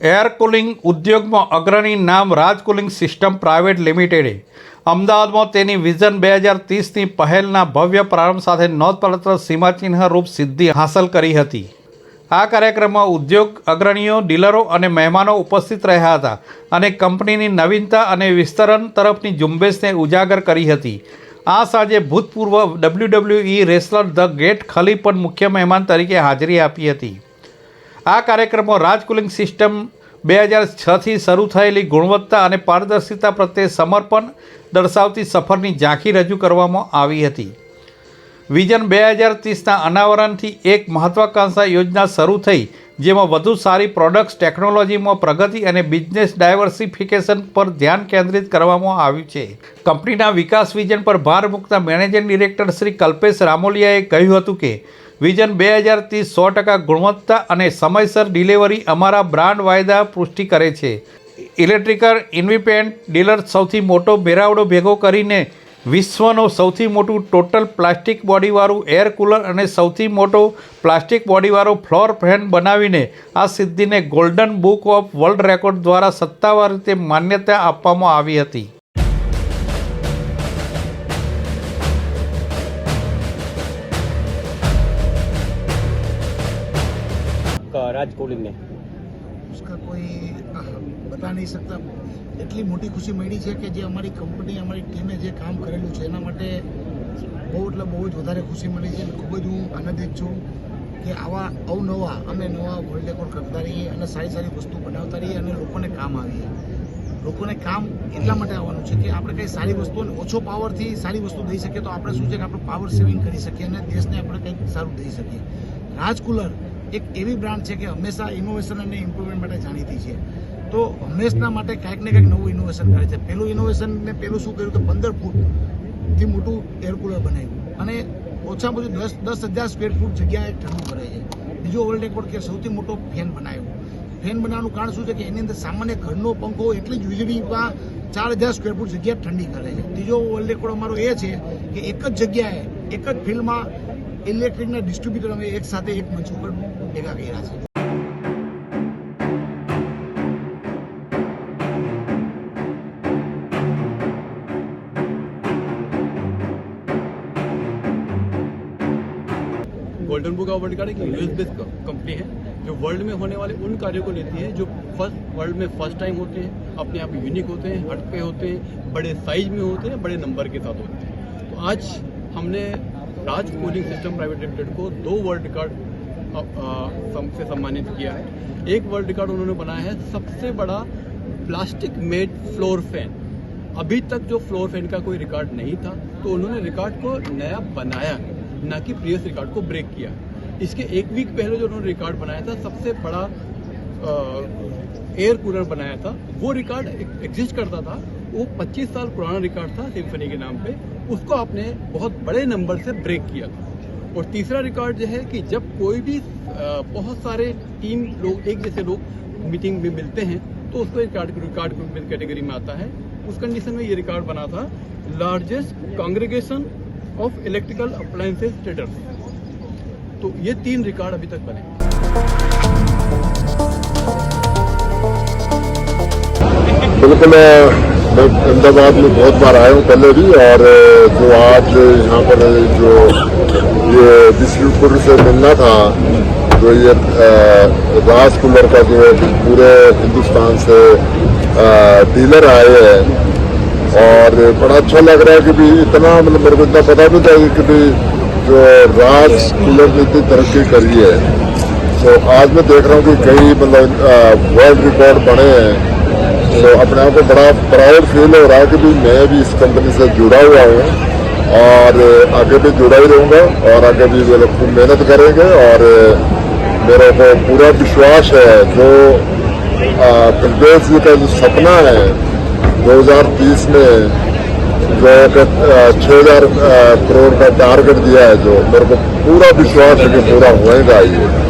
Air cooling ઉદ્યોગમાં અગ્રણી નામ રાજ કુલિંગ સિસ્ટમ પ્રાઇવેટ લિમિટેડે અમદાવાદમાં તેની વિઝન બે હજાર ત્રીસની પહેલના ભવ્ય પ્રારંભ સાથે નોંધપાત્ર સીમાચિહ્ન રૂપ સિદ્ધિ હાંસલ કરી હતી. આ કાર્યક્રમમાં ઉદ્યોગ અગ્રણીઓ, ડીલરો અને મહેમાનો ઉપસ્થિત રહ્યા હતા અને કંપનીની નવીનતા અને વિસ્તરણ તરફની ઝુંબેશને ઉજાગર કરી હતી. આ સાંજે ભૂતપૂર્વ WWE wrestler the great Khali પણ મુખ્ય મહેમાન તરીકે હાજરી આપી હતી. આ કાર્યક્રમમાં રાજ કુલિંગ સિસ્ટમ બે હજાર છથી શરૂ થયેલી ગુણવત્તા અને પારદર્શિતા પ્રત્યે સમર્પણ દર્શાવતી સફરની ઝાંખી રજૂ કરવામાં આવી હતી. વિઝન બે હજાર ત્રીસના અનાવરણથી એક મહત્વાકાંક્ષા યોજના શરૂ થઈ, જેમાં વધુ સારી પ્રોડક્ટ્સ, ટેકનોલોજીમાં પ્રગતિ અને બિઝનેસ ડાયવર્સિફિકેશન પર ધ્યાન કેન્દ્રિત કરવામાં આવ્યું છે. કંપનીના વિકાસ વિઝન પર ભાર મૂકતા મેનેજિંગ ડિરેક્ટર શ્રી કલ્પેશ રામોલિયાએ કહ્યું હતું કે વિઝન બે હજાર ત્રીસ સો ટકા ગુણવત્તા અને સમયસર ડિલિવરી અમારા બ્રાન્ડ વાયદા પુષ્ટિ કરે છે. ઇલેક્ટ્રિકલ ઇન્ડિપેન્ડન્ટ ડીલર સૌથી મોટો મેરાવડો ભેગો કરીને વિશ્વનો સૌથી મોટું ટોટલ પ્લાસ્ટિક બોડીવાળું એર કુલર અને સૌથી મોટો પ્લાસ્ટિક બોડીવાળો ફ્લોર ફેન બનાવીને આ સિદ્ધિને golden book of world record દ્વારા સત્તાવાર રીતે માન્યતા આપવામાં આવી હતી. का राज कोलिंग ने उसका कोई અ, બતા નહીં શકતા એટલી મોટી ખુશી મળી છે કે જે અમારી કંપની અમારી ટીમે જે કામ કરેલું છે એના માટે બહુ એટલે બહુ જ વધારે ખુશી મળી છે અને ખૂબ જ હું આનંદિત છું કે આવા અવનવા અમે નવા વર્લ્ડ રેકોર્ડ કરતા રહીએ અને સારી સારી વસ્તુ બનાવતા રહીએ અને લોકોને કામ આવીએ લોકોને કામ એટલા માટે આવવાનું છે કે આપણે કંઈ સારી વસ્તુ ઓછો પાવરથી સારી વસ્તુ દઈ શકીએ તો આપણે શું છે કે આપણે પાવર સેવિંગ કરી શકીએ અને દેશને આપણે કંઈક સારું દઈ શકીએ રાજ કુલર એક એવી બ્રાન્ડ છે કે હંમેશા ઇનોવેશન અને ઇમ્પ્રુવમેન્ટ માટે જાણીતી છે. તો હંમેશના માટે કાંઈક ને કંઈક નવું ઇનોવેશન કરે છે. પહેલું ઇનોવેશન ને પહેલું શું કર્યું તો પંદર ફૂટથી મોટું એર કુલર બનાવ્યું. અને ઓછામાં ઓછું દસ દસ હજાર સ્ક્વેર ફૂટ જગ્યાએ ઠંડુ કરે છે બીજો વર્લ્ડ રેકોર્ડ કે સૌથી મોટો ફેન બનાવ્યો. ફેન બનાવવાનું કારણ શું છે કે એની અંદર સામાન્ય ઘરનો પંખો એટલી જ વીજળીમાં ચાર હજાર સ્ક્વેર ફૂટ જગ્યા ઠંડી કરે છે. ત્રીજો વર્લ્ડ રેકોર્ડ અમારો એ છે કે એક જ જગ્યાએ, એક જ ફિલ્ડમાં ઇલેક્ટ્રિકના ડિસ્ટ્રીબ્યુટર અમે એક સાથે એક મંચ ઉપર ભેગા કર્યા છે golden book of world record एक यूएस बेस्ड कंपनी है जो वर्ल्ड में होने वाले उन कार्यों को लेती है जो फर्स्ट वर्ल्ड में फर्स्ट टाइम होते हैं अपने आप यूनिक होते हैं हट पे होते हैं बड़े साइज में होते हैं बड़े नंबर के साथ होते हैं तो आज हमने Raj cooling system private limited को दो वर्ल्ड रिकॉर्ड से सम्मानित किया है। एक वर्ल्ड रिकॉर्ड उन्होंने बनाया है, सबसे बड़ा प्लास्टिक मेड फ्लोर फ़ैन। अभी तक जो फ्लोर फ़ैन का कोई रिकॉर्ड नहीं था तो उन्होंने रिकॉर्ड को नया बनाया, ना कि प्रीवियस रिकॉर्ड को ब्रेक किया। इसके एक वीक पहले जो उन्होंने रिकॉर्ड बनाया था, सबसे बड़ा एयर कूलर बनाया था, वो रिकॉर्ड एग्जिस्ट करता था वो 25 साल पुराना रिकॉर्ड था सिम्फनी के नाम पे, उसको आपने बहुत बड़े नंबर से ब्रेक किया और तीसरा रिकॉर्ड जो है कि जब कोई भी बहुत सारे टीम लोग, एक जैसे लोग मीटिंग में मिलते हैं तो उसको रिकॉर्ड रिकॉर्ड कैटेगरी में आता है। उस कंडीशन में ये रिकॉर्ड बना था largest congregation of electrical appliances traders तो ये तीन रिकॉर्ड अभी तक बने। बिल्कुल मैं अहमदाबाद में बहुत बार आया हूँ पहले भी और जो आज यहाँ पर जो ये डिस्ट्रीब्यूटर से मिलना था, जो ये राज कुलर का जो है, पूरे हिंदुस्तान से डीलर आए हैं और बड़ा अच्छा लग रहा है कि भी इतना मतलब मेरे को इतना पता नहीं था कि भी जो राज कुलर ने इतनी तरक्की करी है। तो आज मैं देख रहा हूँ कि कई मतलब वर्ल्ड रिकॉर्ड बने हैं। तो अपने आप को बड़ा प्राउड फील हो रहा है कि भी मैं भी इस कंपनी से जुड़ा हुआ हूँ और आगे भी जुड़ा ही रहूँगा और आगे भी वो लोग मेहनत करेंगे और मेरे को पूरा विश्वास है जो कल्पेश जी का जो सपना है 2030 में जो छः हज़ार करोड़ का टारगेट दिया है जो, मेरे को पूरा विश्वास है कि पूरा होएगा ये।